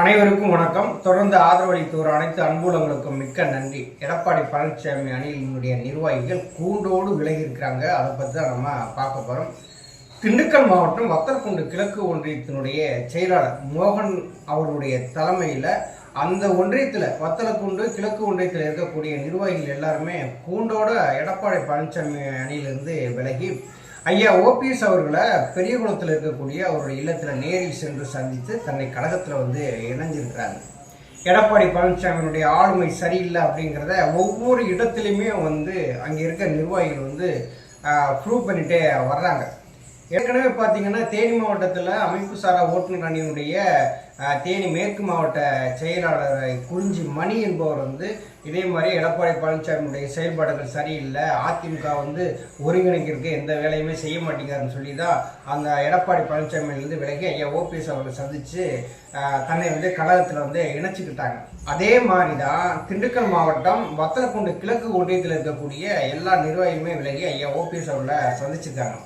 அனைவருக்கும் வணக்கம். தொடர்ந்து ஆதரவளித்தோர் அனைத்து அன்புலங்களுக்கும் மிக்க நன்றி. எடப்பாடி பழனிசாமி அணியினுடைய நிர்வாகிகள் கூண்டோடு விலகி இருக்கிறாங்க அதை பற்றி தான் நம்ம பார்க்க போகிறோம் திண்டுக்கல் மாவட்டம் வத்தலக்குண்டு கிழக்கு ஒன்றியத்தினுடைய செயலாளர் மோகன் அவர்களுடைய தலைமையில் அந்த ஒன்றியத்தில் வத்தலக்குண்டு கிழக்கு ஒன்றியத்தில் இருக்கக்கூடிய நிர்வாகிகள் எல்லாருமே கூண்டோட எடப்பாடி பழனிசாமி அணியிலிருந்து விலகி ஐயா ஓபிஎஸ் அவர்களை பெரியகுளத்தில் இருக்கக்கூடிய அவருடைய இல்லத்தில் நேரில் சென்று சந்தித்து தன்னை கழகத்தில் வந்து இணைஞ்சிருக்கிறாங்க எடப்பாடி பழனிசாமியினுடைய ஆளுமை சரியில்லை அப்படிங்கிறத ஒவ்வொரு இடத்துலையுமே வந்து அங்கே இருக்க நிர்வாகிகள் வந்து ப்ரூவ் பண்ணிகிட்டே வர்றாங்க. ஏற்கனவே பார்த்தீங்கன்னா தேனி மாவட்டத்தில் அமைப்பு சாரா ஓட்டுநர் அணியினுடைய தேனி மேற்கு மாவட்ட செயலாளர் குறிஞ்சி மணி என்பவர் வந்து இதே மாதிரி எடப்பாடி பழனிசாமியுடைய செயல்பாடுகள் சரியில்லை. அதிமுக வந்து ஒருங்கிணைக்கிறதுக்கு எந்த வேலையுமே செய்ய மாட்டேங்கிறாருன்னு சொல்லி தான் அந்த எடப்பாடி பழனிசாமியிலிருந்து விலகி ஐயா ஓபிஎஸ் அவர்களை சந்தித்து தன்னை வந்து கழகத்தில் வந்து இணைச்சிக்கிட்டாங்க. அதே மாதிரி தான் திண்டுக்கல் மாவட்டம் வத்தலக்குண்டு கிழக்கு ஒன்றியத்தில் இருக்கக்கூடிய எல்லா நிர்வாகியுமே விலகி ஐயா ஓபிஎஸ் அவர்களை சந்திச்சிருக்காங்க.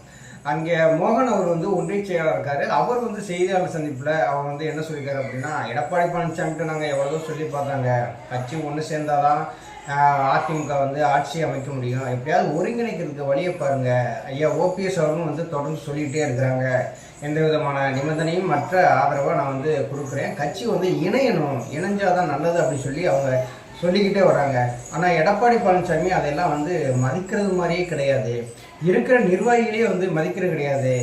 அங்கே மோகன் அவர் வந்து ஒன்றிய செயலாளர் இருக்காரு. அவர் வந்து செய்தியாளர் சந்திப்பில் அவர் வந்து என்ன சொல்லியிருக்காரு அப்படின்னா எடப்பாடி பழனிசாமிட்டு நாங்கள் எவ்வளோ சொல்லி பார்த்தாங்க. கட்சி ஒன்று சேர்ந்தாதான் தான் அதிமுக வந்து ஆட்சி அமைக்க முடியும். எப்படியாவது ஒருங்கிணைக்கிறதுக்கு வழியை பாருங்க. ஐயா ஓபிஎஸ் அவர்களும் வந்து தொடர்ந்து சொல்லிகிட்டே இருக்கிறாங்க. எந்த விதமான நிபந்தனையும் மற்ற ஆதரவை நான் வந்து கொடுக்குறேன். கட்சி வந்து இணையணும். இணைஞ்சாதான் நல்லது அப்படின்னு சொல்லி அவங்க சொல்லிக்கிட்டே வராங்க. ஆனால் எடப்பாடி பழனிசாமி அதெல்லாம் வந்து மதிக்கிறது மாதிரியே கிடையாது. இருக்கிற நிர்வாகிகளே வந்து மதிக்கிறது கிடையாது.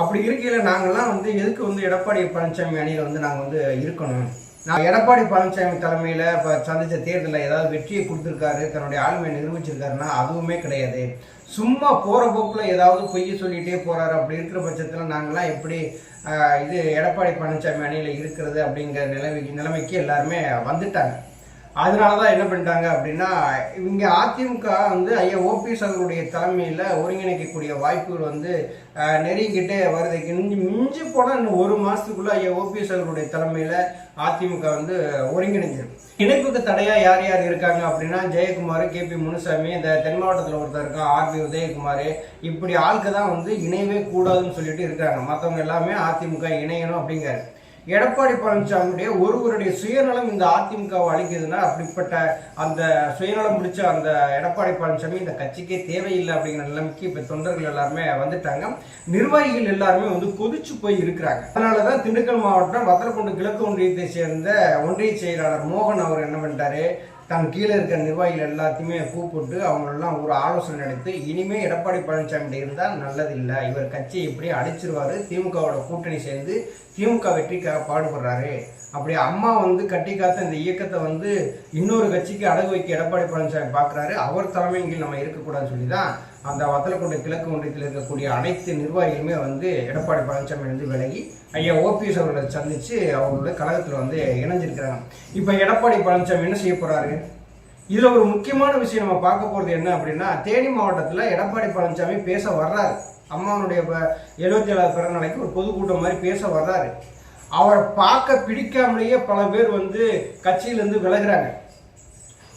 அப்படி இருக்கையில் நாங்கள்லாம் வந்து எதுக்கு வந்து எடப்பாடி பழனிசாமி அணியில் வந்து நாங்கள் வந்து இருக்கணும்? நான் எடப்பாடி பழனிசாமி தலைமையில் இப்போ சந்தித்த தேர்தலில் ஏதாவது வெற்றியை கொடுத்துருக்காரு தன்னுடைய ஆளுமையை நிரூபிச்சிருக்காருன்னா அதுவுமே கிடையாது. சும்மா போகிற போக்கில் ஏதாவது பொய்ய சொல்லிகிட்டே போகிறாரு அப்படி இருக்கிற பட்சத்தில் நாங்களாம் எப்படி இது எடப்பாடி பழனிசாமி அணியில் இருக்கிறது அப்படிங்கிற நிலைமை நிலைமைக்கு எல்லாருமே வந்துட்டாங்க. அதனால தான் என்ன பண்ணிட்டாங்க அப்படின்னா இவங்க அதிமுக வந்து ஐயா ஓபிஎஸ் அவர்களுடைய தலைமையில் ஒருங்கிணைக்கக்கூடிய வாய்ப்புகள் வந்து நெருங்கிக்கிட்டே நெருங்கிட்டே வருது மிஞ்சி மிஞ்சி போனால் இன்னும் ஒரு மாதத்துக்குள்ளே ஐயா ஓபிஎஸ் அவர்களுடைய தலைமையில் அதிமுக வந்து ஒருங்கிணைஞ்சிடும் இணைப்புக்கு தடையாக யார் யார் இருக்காங்க அப்படின்னா ஜெயக்குமார் கே பி முனுசாமி இந்த தென் மாவட்டத்தில் ஒருத்தர் இருக்கான் ஆர்பி உதயகுமார். இப்படி ஆளுக்கு தான் வந்து இணையவே கூடாதுன்னு சொல்லிட்டு இருக்காங்க மற்றவங்க எல்லாமே அதிமுக இணையணும் அப்படிங்கிறாரு. எடப்பாடி பழனிசாமியுடைய ஒருவருடைய சுயநலம் இந்த அதிமுகவை அழிக்குதுன்னா அப்படிப்பட்ட அந்த சுயநலம் பிடிச்ச அந்த எடப்பாடி பழனிசாமி இந்த கட்சிக்கே தேவையில்லை அப்படிங்கிற நிலைமைக்கு இப்போ தொண்டர்கள் எல்லாருமே வந்துட்டாங்க. நிர்வாகிகள் எல்லாருமே வந்து கொதிச்சு போய் இருக்கிறாங்க. அதனால தான் திண்டுக்கல் மாவட்டம் வத்தலக்குண்டு கிழக்கு ஒன்றியத்தை சேர்ந்த ஒன்றிய செயலாளர் மோகன் அவர் என்ன பண்ணிட்டாரு? தன் கீழே இருக்கிற நிர்வாகிகள் எல்லாத்தையுமே கூப்பிட்டு அவங்களெல்லாம் ஒரு ஆலோசனை நடத்தி இனிமே எடப்பாடி பழனிசாமி இருந்தால் நல்லதில்லை. இவர் கட்சியை இப்படி அடிச்சிருவாரு திமுகவோட கூட்டணி சேர்ந்து திமுக வெற்றிக்காக பாடுபடுறாரு. அப்படி அம்மா வந்து கட்டி காத்த இந்த இயக்கத்தை வந்து இன்னொரு கட்சிக்கு அடகு வைக்க எடப்பாடி பழனிசாமி பார்க்குறாரு அவர் தலைமையில் நம்ம இருக்கக்கூடாதுன்னு சொல்லி தான் அந்த வத்தலக்குண்டு கிழக்கு ஒன்றியத்தில் இருக்கக்கூடிய அனைத்து நிர்வாகிகளுமே வந்து எடப்பாடி பழனிசாமி வந்து விலகி ஐயா ஓபிஎஸ் அவர்களை சந்தித்து அவங்களோட கழகத்தில் வந்து இணைஞ்சிருக்கிறாங்க. இப்போ எடப்பாடி பழனிசாமி என்ன செய்ய போகிறாரு இதில் ஒரு முக்கியமான விஷயம் நம்ம பார்க்க போகிறது என்ன அப்படின்னா தேனி மாவட்டத்தில் எடப்பாடி பழனிசாமி பேச வர்றாரு. அம்மாவனுடைய எழுபத்தி ஏழாவது பிறந்த நாளைக்கு ஒரு பொதுக்கூட்டம் மாதிரி பேச வர்றாரு. அவரை பார்க்க பிடிக்காமலேயே பல பேர் வந்து கட்சியிலேருந்து விலகுறாங்க.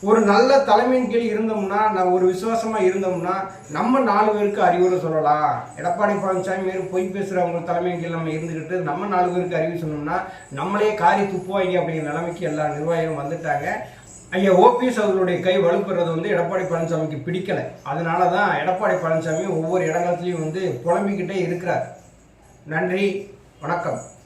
ஒரு நல்ல தலைமையின் கீழ் இருந்தோம்னா நான் ஒரு விசுவாசமாக இருந்தோம்னா நம்ம நாலு பேருக்கு அறிவுரை சொல்லலாம். எடப்பாடி பழனிசாமி மாரி பொய் பேசுகிறவங்க தலைமையின் கீழ் நம்ம இருந்துக்கிட்டு நம்ம நாலு பேருக்கு அறிவு சொன்னோம்னா நம்மளே காரி துப்புவாங்க அப்படிங்கிற நிலைமைக்கு எல்லா நிர்வாகிகளும் வந்துட்டாங்க. ஐயா ஓபிஎஸ் அவர்களுடைய கை வலுப்புறது வந்து எடப்பாடி பழனிசாமிக்கு பிடிக்கல. அதனால தான் எடப்பாடி பழனிசாமி ஒவ்வொரு இடங்கள்லையும் வந்து புலம்பிக்கிட்டே இருக்கிறார். நன்றி வணக்கம்.